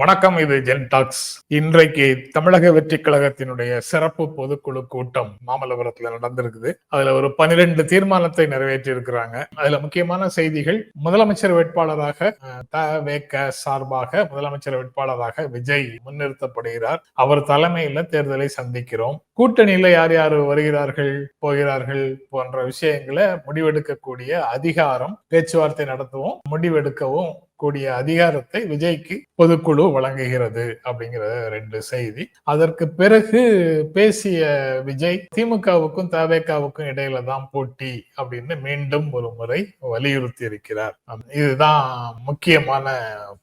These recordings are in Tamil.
வணக்கம் இது ஜென் டாக்ஸ். இன்றைக்கு தமிழக வெற்றி கழகத்தினுடைய சிறப்பு பொதுக்குழு கூட்டம் மாமல்லபுரத்துல நடந்திருக்குது. அதுல ஒரு பனிரெண்டு தீர்மானத்தை நிறைவேற்றி இருக்கிறாங்க அதுல முக்கியமான செய்திகள் முதலமைச்சர் வேட்பாளராக த வேக்க சார்பாக முதலமைச்சர் வேட்பாளராக விஜய் முன்னிறுத்தப்படுகிறார். அவர் தலைமையில தேர்தலை சந்திக்கிறோம். கூட்டணியில யார் யார் வருகிறார்கள் போகிறார்கள் போன்ற விஷயங்களை முடிவெடுக்கக்கூடிய அதிகாரம் பேச்சுவார்த்தை நடத்தவும் முடிவெடுக்கவும் கூடிய அதிகாரத்தை விஜய்க்கு பொதுக்குழு வழங்குகிறது அப்படிங்கிற ரெண்டு செய்தி. அதற்கு பிறகு பேசிய விஜய் திமுகவுக்கும் தவேகாவுக்கும் இடையில தான் போட்டி அப்படின்னு மீண்டும் ஒரு முறை வலியுறுத்தி இருக்கிறார். இதுதான் முக்கியமான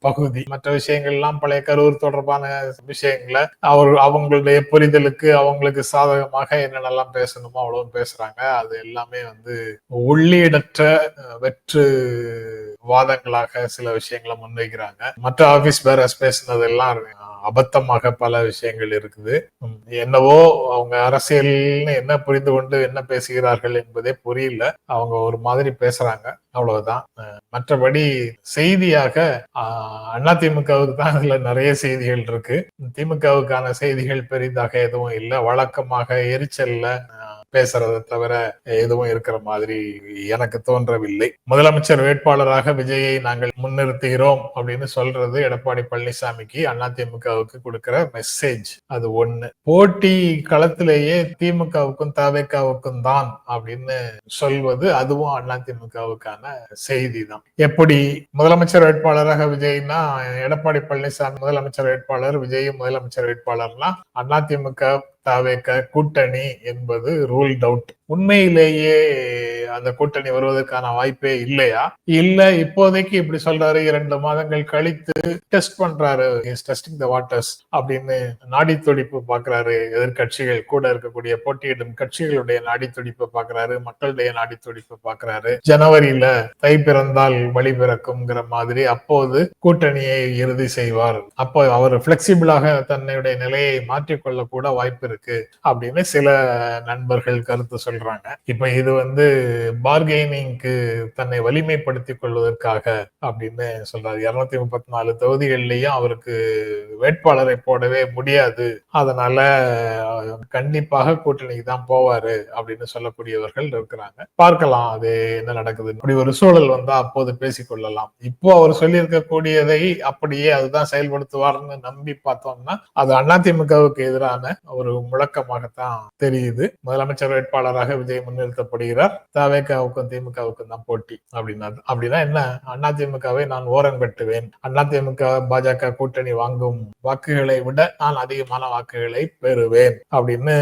பகுதி. மற்ற விஷயங்கள் எல்லாம் பழைய கரூர் தொடர்பான விஷயங்களை அவர் அவங்களுடைய புரிதலுக்கு அவங்களுக்கு சாதகமாக என்னென்னலாம் பேசணுமோ அவ்வளவு பேசுறாங்க. அது எல்லாமே வந்து உள்ளீடற்ற வெற்று வாதங்களாக சில விஷயங்களை முன்வைக்கிறாங்க. மற்ற ஆபீஸ் பேரஸ் பேசினதெல்லாம் அபத்தமாக பல விஷயங்கள் இருக்குது. என்னவோ அவங்க அரசியல்னு என்ன புரிந்து கொண்டு என்ன பேசுகிறார்கள் என்பதே புரியல. அவங்க ஒரு மாதிரி பேசுறாங்க. அவ்வளவுதான். மற்றபடி செய்தியாக அதிமுகவுக்கு தான் இதுல நிறைய செய்திகள் இருக்கு. திமுகவுக்கான செய்திகள் பெரிதாக எதுவும் இல்லை. வழக்கமாக எரிச்சல்ல பேசுறதை தவிர எதுவும் இருக்கிற மாதிரி எனக்கு தோன்றவில்லை. முதலமைச்சர் வேட்பாளராக விஜயை நாங்கள் முன்னிறுத்துகிறோம் அப்படின்னு சொல்றது எடப்பாடி பழனிசாமிக்கு அதிமுகவுக்கு கொடுக்கிற மெசேஜ் அது ஒண்ணு. போட்டி களத்திலேயே திமுகவுக்கும் தவேக்காவுக்கும் தான் அப்படின்னு சொல்வது அதுவும் அதிமுகவுக்கான செய்தி தான் எப்படி முதலமைச்சர் வேட்பாளராக விஜய்னா எடப்பாடி பழனிசாமி முதலமைச்சர் வேட்பாளர் விஜய் முதலமைச்சர் வேட்பாளர்னா அதிமுக தாவேக்க கூட்டணி என்பது ரூல்ட் அவுட் உண்மையிலேயே அந்த கூட்டணி வருவதற்கான வாய்ப்பே இல்லையா? இல்ல இப்போதைக்கு இப்படி சொல்றாரு இரண்டு மாதங்கள் கழித்து டெஸ்ட் பண்றாரு டெஸ்டிங் த வாட்டர்ஸ் அப்படின்னு நாடி துடிப்பு பாக்குறாரு எதிர்கட்சிகள் கூட இருக்கக்கூடிய போட்டியிடும் கட்சிகளுடைய நாடி துடிப்பு பாக்குறாரு மக்களுடைய நாடி துடிப்பு பாக்குறாரு ஜனவரியில தை பிறந்தால் வழி பிறக்கும்ங்கிற மாதிரி அப்போது கூட்டணியை இறுதி செய்வார். அப்போ அவர் பிளெக்சிபிளாக தன்னுடைய நிலையை மாற்றிக்கொள்ள கூட வாய்ப்பு இருக்கு அப்படின்னு சில நண்பர்கள் கருத்து சொல்றாங்க இப்ப இது வந்து பார்கெனிங்க்கு தன்னை வலிமைப்படுத்திக் கொள்வதற்காக அப்படின்னு சொல்றாரு. இருநூத்தி முப்பத்தி நாலு தொகுதிகள்லயும் அவருக்கு வேட்பாளரை போடவே முடியாது. அதனால கண்டிப்பாக கூட்டணிக்கு தான் போவாரு அப்படின்னு சொல்லக்கூடியவர்கள் இருக்கிறாங்க. பார்க்கலாம் அது என்ன நடக்குது. இப்படி ஒரு சூழல் வந்தா அப்போது பேசிக்கொள்ளலாம் இப்போ அவர் சொல்லியிருக்கக்கூடியதை அப்படியே அதுதான் செயல்படுத்துவார்னு நம்பி பார்த்தோம்னா அது அதிமுகவுக்கு எதிரான ஒரு முழக்கமாகத்தான் தெரியுது. முதலமைச்சர் வேட்பாளராக விஜய் முன்னிறுத்தப்படுகிறார்? தவேகாவுக்கும் திமுகவுக்கும் தான் போட்டி அப்படின்னா அப்படின்னா என்ன? அண்ணா திமுகவை நான் ஓரம் கட்டுவேன். அதிமுக பாஜக கூட்டணி வாங்கும் வாக்குகளை விட நான் அதிகமான வாக்குகளை பெறுவேன் அப்படின்னு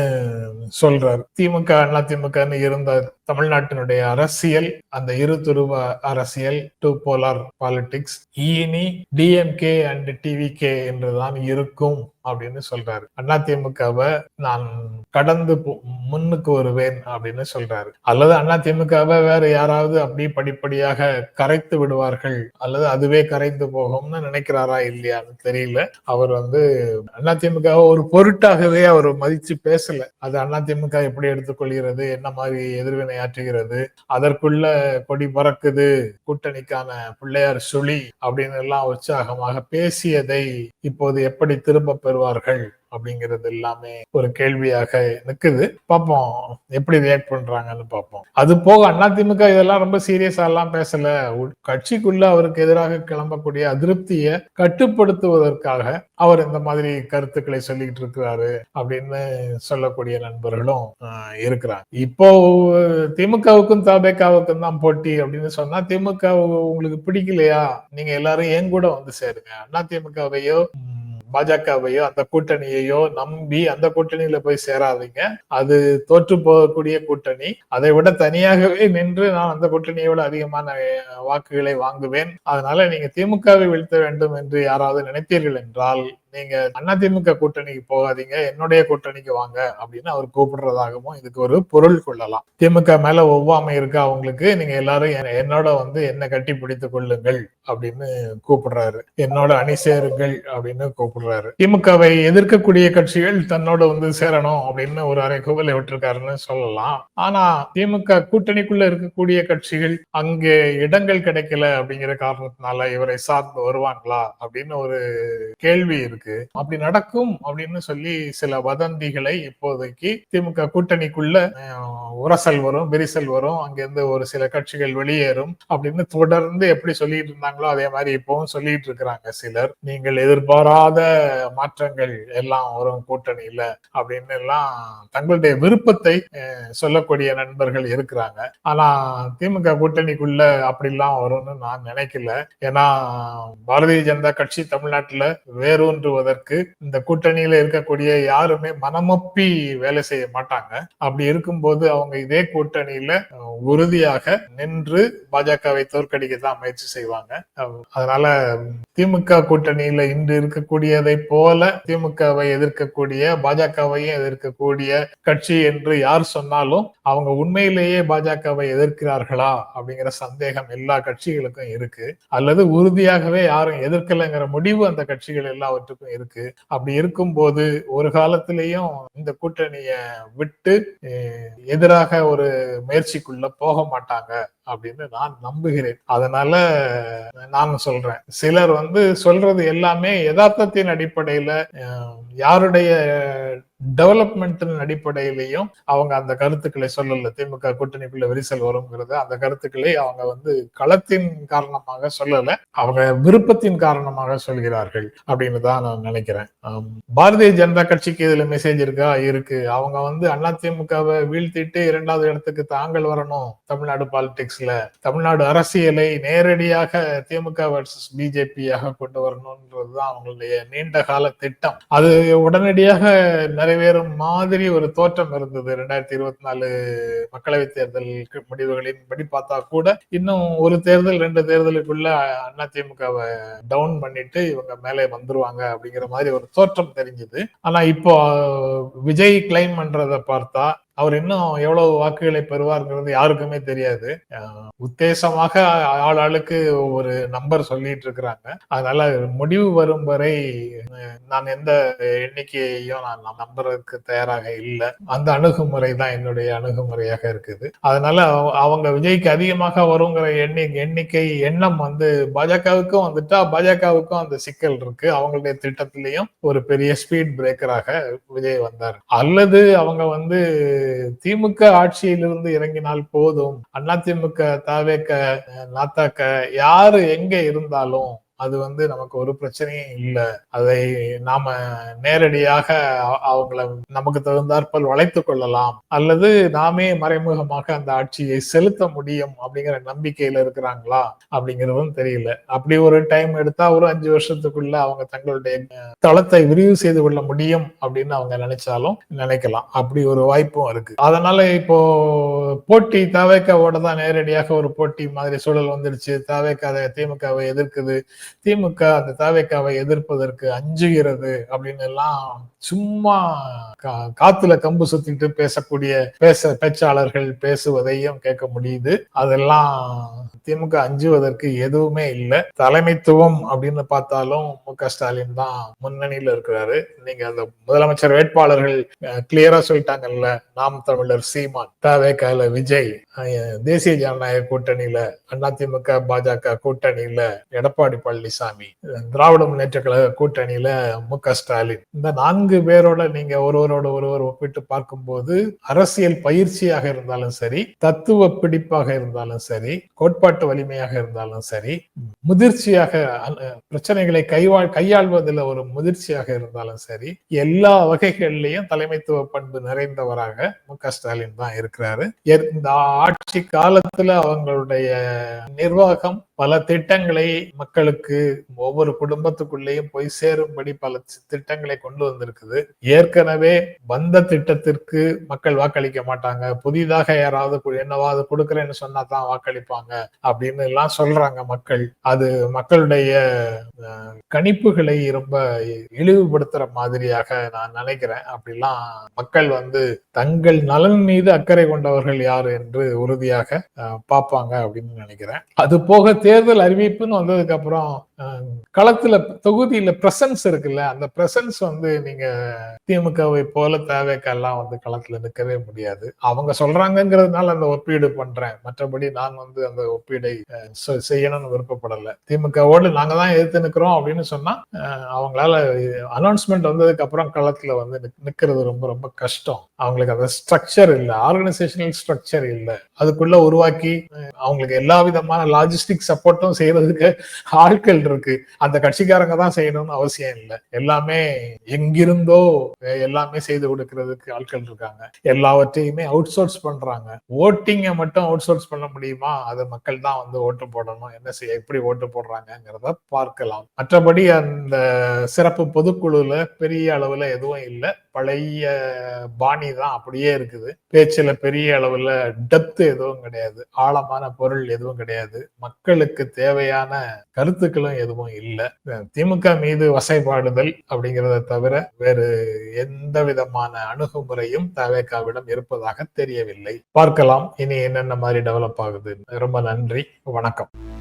சொல்றார். திமுக அதிமுகன்னு இருந்த தமிழ்நாட்டினுடைய அரசியல் அந்த இரு துருவ அரசியல் டூ போலார் பாலிடிக்ஸ் இனி டிஎம்கே அண்ட் டிவிகே என்றுதான் இருக்கும் அப்படின்னு சொல்றாரு. அதிமுகவை நான் கடந்து போ- முன்னுக்கு வருவேன் அப்படின்னு சொல்றாரு. அல்லது அதிமுகவை வேற யாராவது அப்படி படிப்படியாக கரைத்து விடுவார்கள் அல்லது அதுவே கரைந்து போகும்னு நினைக்கிறாரா இல்லையான்னு தெரியல. அவர் வந்து அதிமுகவை ஒரு பொருட்டாகவே அவர் மதிச்சு பேசல. அது அதிமுக எப்படி எடுத்துக்கொள்கிறது என்ன மாதிரி எதிர்வினை ஆற்றுகிறது அதற்குள்ள கொடி பறக்குது. கூட்டணிக்கான பிள்ளையார் சுழி அப்படின்னு எல்லாம் உற்சாகமாக பேசியதை இப்போது எப்படி திரும்ப பெறுவார்கள்? அப்படிங்கிறது எல்லாமே ஒரு கேள்வியாக நிக்குது. பார்ப்போம் எப்படி ரியாக்ட் பண்றாங்கன்னு பார்ப்போம். அது போக அதிமுக இதெல்லாம் ரொம்ப சீரியஸா எல்லாம் பேசல. உள்- கட்சிக்குள்ள அவருக்கு எதிராக கிளம்பக்கூடிய அதிருப்தியை கட்டுப்படுத்துவதற்காக அவர் இந்த மாதிரி கருத்துக்களை சொல்லிட்டு இருக்கிறாரு அப்படின்னு சொல்லக்கூடிய நண்பர்களும் ஆஹ், இருக்கிறாங்க. இப்போ திமுகவுக்கும் தபேக்காவுக்கும் தான் போட்டி அப்படின்னு சொன்னா திமுக உங்களுக்கு பிடிக்கலையா? நீங்க எல்லாரும் என் கூட வந்து சேருங்க. அண்ணா பாஜகவையோ அந்த கூட்டணியையோ நம்பி அந்த கூட்டணியில போய் சேராதீங்க. அது தோற்று போகக்கூடிய கூட்டணி. அதை விட தனியாகவே நின்று நான் அந்த கூட்டணியை விட அதிகமான வாக்குகளை வாங்குவேன். அதனால நீங்க திமுகவை வீழ்த்த வேண்டும் என்று யாராவது நினைத்தீர்கள் என்றால் நீங்க அதிமுக கூட்டணிக்கு போகாதீங்க என்னுடைய கூட்டணிக்கு வாங்க அப்படின்னு அவர் கூப்பிடுறதாகவும் இதுக்கு ஒரு பொருள் கொள்ளலாம். திமுக மேல ஒவ்வாமை இருக்கு அவங்களுக்கு? நீங்க எல்லாரும் என்னோட வந்து என்ன கட்டி பிடித்துக் கொள்ளுங்கள் அப்படின்னு கூப்பிடுறாரு. என்னோட அணி சேருங்கள் அப்படின்னு கூப்பிடுறாரு. திமுகவை எதிர்க்கக்கூடிய கட்சிகள் தன்னோட வந்து சேரணும் அப்படின்னு ஒரு அறைகூவலை விட்டுருக்காருன்னு சொல்லலாம். ஆனா திமுக கூட்டணிக்குள்ள இருக்கக்கூடிய கட்சிகள் அங்கே இடங்கள் கிடைக்கல அப்படிங்கிற காரணத்தினால இவரை சார்ந்து வருவாங்களா அப்படின்னு ஒரு கேள்வி இருக்கு. அப்படி நடக்கும் அப்படின்னு சொல்லி சில வதந்திகளை இப்போதைக்கு திமுக கூட்டணிக்குள்ள உரசல் வரும் விரிசல் வரும் அங்கிருந்து ஒரு சில கட்சிகள் வெளியேறும் அப்படின்னு தொடர்ந்து எப்படி சொல்லிட்டு இருந்தாங்களோ அதே மாதிரி இப்பவும் சொல்லிட்டு இருக்கிறாங்க சிலர். நீங்கள் எதிர்பாராத மாற்றங்கள் எல்லாம் வரும் கூட்டணியில அப்படின்னு எல்லாம் தங்களுடைய விருப்பத்தை சொல்லக்கூடிய நண்பர்கள் இருக்கிறாங்க. ஆனா திமுக கூட்டணிக்குள்ள அப்படிலாம் வரும்னு நான் நினைக்கல. ஏன்னா பாரதிய ஜனதா கட்சி தமிழ்நாட்டுல வேரூன்றுவதற்கு இந்த கூட்டணியில இருக்கக்கூடிய யாருமே மனமப்பி வேலை செய்ய மாட்டாங்க. அப்படி இருக்கும்போது அவங்க இதே கூட்டணியில உறுதியாக நின்று பாஜகவை தோற்கடிக்க தான் முயற்சி செய்வாங்க. அதனால திமுக கூட்டணியில இன்று இருக்கக்கூடியதை போல திமுகவை எதிர்க்கக்கூடிய பாஜகவையும் எதிர்க்கக்கூடிய கட்சி என்று யார் சொன்னாலும் அவங்க உண்மையிலேயே பாஜகவை எதிர்க்கிறார்களா அப்படிங்கிற சந்தேகம் எல்லா கட்சிகளுக்கும் இருக்கு. அல்லது உறுதியாகவே யாரும் எதிர்க்கலைங்கிற முடிவு அந்த கட்சிகள் எல்லாவற்றுக்கும் இருக்கு. அப்படி இருக்கும்போது ஒரு காலத்திலையும் இந்த கூட்டணிய விட்டு எதிராக ஒரு முயற்சிக்குள்ள போக மாட்டாங்க அப்படின்னு நான் நம்புகிறேன். அதனால நான் சொல்றேன். சிலர் வந்து சொல்றது எல்லாமே யதார்த்தத்தின் அடிப்படையில யாருடைய டெவலப்மெண்ட்டின் அடிப்படையிலையும் அவங்க அந்த கருத்துக்களை சொல்லல. திமுக கூட்டணிக்குள்ள விரிசல் வருங்கிறது அந்த கருத்துக்களை அவங்க வந்து களத்தின் காரணமாக சொல்லல. அவங்க விருப்பத்தின் காரணமாக சொல்கிறார்கள் அப்படின்னு தான் நான் நினைக்கிறேன். பாரதிய ஜனதா கட்சிக்கு இதுல மெசேஜ் இருக்கா? இருக்கு. அவங்க வந்து அதிமுகவை வீழ்த்திட்டு இரண்டாவது இடத்துக்கு தாங்கள் வரணும் தமிழ்நாடு பாலிடிக்ஸ்ல தமிழ்நாடு அரசியலை நேரடியாக திமுக வர்சஸ் பிஜேபியாக கொண்டு வரணும்ன்றதுதான் அவங்களுடைய நீண்ட கால திட்டம். அது உடனடியாக நிறைவேறும் மாதிரி ஒரு தோற்றம் இருந்தது. ரெண்டாயிரத்தி இருபத்தி நாலு மக்களவை தேர்தல் முடிவுகளின் படி பார்த்தா கூட இன்னும் ஒரு தேர்தல் ரெண்டு தேர்தலுக்குள்ள அதிமுகவை டவுன் பண்ணிட்டு இவங்க மேலே வந்துருவாங்க அப்படிங்கிற மாதிரி ஒரு தோற்றம் தெரிஞ்சது. ஆனா இப்போ விஜய் கிளைம் பண்றதை பார்த்தா அவர் இன்னும் எவ்வளவு வாக்குகளை பெறுவார்ங்கிறது யாருக்குமே தெரியாது. உத்தேசமாக ஆள் ஆளுக்கு ஒரு நம்பர் சொல்லிட்டு இருக்கிறாங்க. அதனால முடிவு வரும் வரை நான் எந்த எண்ணிக்கையையும் நான் நம்புறதுக்கு தயாராக இல்லை. அந்த அணுகுமுறை தான் என்னுடைய அணுகுமுறையாக இருக்குது. அதனால அவங்க விஜய்க்கு அதிகமாக வருங்கிற எண்ணி எண்ணிக்கை எண்ணம் வந்து பாஜகவுக்கும் வந்துட்டா பாஜகவுக்கும் அந்த சிக்கல் இருக்கு. அவங்களுடைய திட்டத்திலையும் ஒரு பெரிய ஸ்பீட் பிரேக்கராக விஜய் வந்தார். அல்லது அவங்க வந்து திமுக ஆட்சியிலிருந்து இறங்கினால் போதும். அதிமுக தாவேக்க நாத்தாக்க யாரு எங்க இருந்தாலும் அது வந்து நமக்கு ஒரு பிரச்சனையும் இல்லை. அதை நாம நேரடியாக அவங்கள நமக்கு தகுந்தாற்பல் வளைத்து கொள்ளலாம். அல்லது நாமே மறைமுகமாக அந்த ஆட்சியை செலுத்த முடியும் அப்படிங்கிற நம்பிக்கையில இருக்கிறாங்களா அப்படிங்கிறதும் தெரியல. அப்படி ஒரு டைம் எடுத்தா ஒரு அஞ்சு வருஷத்துக்குள்ள அவங்க தங்களுடைய தளத்தை விரிவு செய்து கொள்ள முடியும் அப்படின்னு அவங்க நினைச்சாலும் நினைக்கலாம். அப்படி ஒரு வாய்ப்பும் இருக்கு. அதனால இப்போ போட்டி தாவேக்காவோட தான் நேரடியாக ஒரு போட்டி மாதிரி சூழல் வந்துடுச்சு. தாவேக்கா திமுகவை எதிர்க்குது. திமுக அந்த தாவேக்காவை எதிர்ப்பதற்கு அஞ்சுகிறது அப்படின்னு எல்லாம் சும்மா காத்துல கம்பு சுத்திட்டு பேசக்கூடிய பேச பேச்சாளர்கள் பேசுவதையும் கேட்க முடியுது. அதெல்லாம் திமுக அஞ்சுவதற்கு எதுவுமே இல்லை. தலைமைத்துவம் அப்படின்னு பார்த்தாலும் மு க ஸ்டாலின் தான் முன்னணியில இருக்கிறாரு. நீங்க அந்த முதலமைச்சர் வேட்பாளர்கள் கிளியரா சொல்லிட்டாங்கல்ல நாம் தமிழர் சீமான் தாவேக்கால விஜய் தேசிய ஜனநாயக கூட்டணியில அதிமுக பாஜக கூட்டணியில எடப்பாடி பழனிசாமி திராவிட முன்னேற்ற கழக கூட்டணியில மு க ஸ்டாலின். இந்த நான்கு பேரோட நீங்க ஒருவரோட ஒருவர் ஒப்பிட்டு பார்க்கும்போது அரசியல் பயிற்சியாக இருந்தாலும் சரி தத்துவ பிடிப்பாக இருந்தாலும் சரி கோட்பாட்டு வலிமையாக இருந்தாலும் சரி முதிர்ச்சியாக பிரச்சனைகளை கைவாழ் கையாள்வதில் ஒரு முதிர்ச்சியாக இருந்தாலும் சரி எல்லா வகைகள்லயும் தலைமைத்துவ பண்பு நிறைந்தவராக மு க ஸ்டாலின் தான் இருக்கிறாரு. இந்த ஆட்சி காலத்துல அவங்களுடைய நிர்வாகம் பல திட்டங்களை மக்களுக்கு ஒவ்வொரு குடும்பத்துக்குள்ளேயும் போய் சேரும்படி பல திட்டங்களை கொண்டு வந்திருக்குது. ஏற்கனவே வந்த திட்டத்திற்கு மக்கள் வாக்களிக்க மாட்டாங்க. புதிதாக யாராவது என்னவாவது கொடுக்கறேன்னு சொன்னா தான் வாக்களிப்பாங்க அப்படின்னு எல்லாம் சொல்றாங்க மக்கள். அது மக்களுடைய கணிப்புகளை ரொம்ப இழிவுபடுத்துற மாதிரியாக நான் நினைக்கிறேன். அப்படிலாம் மக்கள் வந்து தங்கள் நலன் மீது அக்கறை கொண்டவர்கள் யார் என்று உறுதியாக பார்ப்பாங்க அப்படின்னு நினைக்கிறேன். அது போக தேர்தல் அறிவிப்புன்னு வந்ததுக்கு அப்புறம் களத்துல தொகுதியில பிரசன்ஸ் இருக்குல்ல அந்த பிரசன்ஸ் வந்து நீங்க திமுகவை போல தேவைக்கெல்லாம் வந்து களத்துல நிற்கவே முடியாது. அவங்க சொல்றாங்கிறதுனால அந்த ஒப்பீடு பண்றேன். மற்றபடி நான் வந்து அந்த ஒப்பீடை செய்யணும்னு விருப்பப்படல. திமுகவோடு நாங்க தான் எதிர்த்து நிற்கிறோம் அப்படின்னு சொன்னா அவங்களால அனௌன்ஸ்மெண்ட் வந்ததுக்கு அப்புறம் களத்துல வந்து நிக்கிறது ரொம்ப ரொம்ப கஷ்டம். அவங்களுக்கு அந்த ஸ்ட்ரக்சர் இல்லை. ஆர்கனைசேஷனல் ஸ்ட்ரக்சர் இல்லை. அதுக்குள்ள உருவாக்கி அவங்களுக்கு எல்லா விதமான லாஜிஸ்டிக் சப்போர்ட்டும் செய்யறதுக்கு ஆட்கள் இருக்கு. அந்த கட்சிக்காரங்க தான் செய்யணும்னு அவசியம் இல்லை. எல்லாமே எங்கிருந்தோ எல்லாமே செய்து கொடுக்கறதுக்கு ஆட்கள் இருக்காங்க. எல்லாவற்றையுமே அவுட் சோர்ஸ் பண்றாங்க. ஓட்டிங்கை மட்டும் அவுட் சோர்ஸ் பண்ண முடியுமா? அது மக்கள் தான் வந்து ஓட்டு போடணும். என்ன செய்ய எப்படி ஓட்டு போடுறாங்கிறத பார்க்கலாம். மற்றபடி அந்த சிறப்பு பொதுக்குழுல பெரிய அளவுல எதுவும் இல்லை. பழைய பாணி தான் அப்படியே இருக்குது. பேச்சில் பெரிய அளவில் டெப்த் எதுவும் கிடையாது. ஆழமான பொருள் எதுவும் கிடையாது. மக்களுக்கு தேவையான கருத்துக்களும் எதுவும் இல்லை. திமுக மீது வசைபாடுதல் அப்படிங்கிறத தவிர வேறு எந்த விதமான அணுகுமுறையும் தவேகாவிடம் இருப்பதாக தெரியவில்லை. பார்க்கலாம். இனி என்னென்ன மாதிரி டெவலப் ஆகுது ரொம்ப நன்றி. வணக்கம்.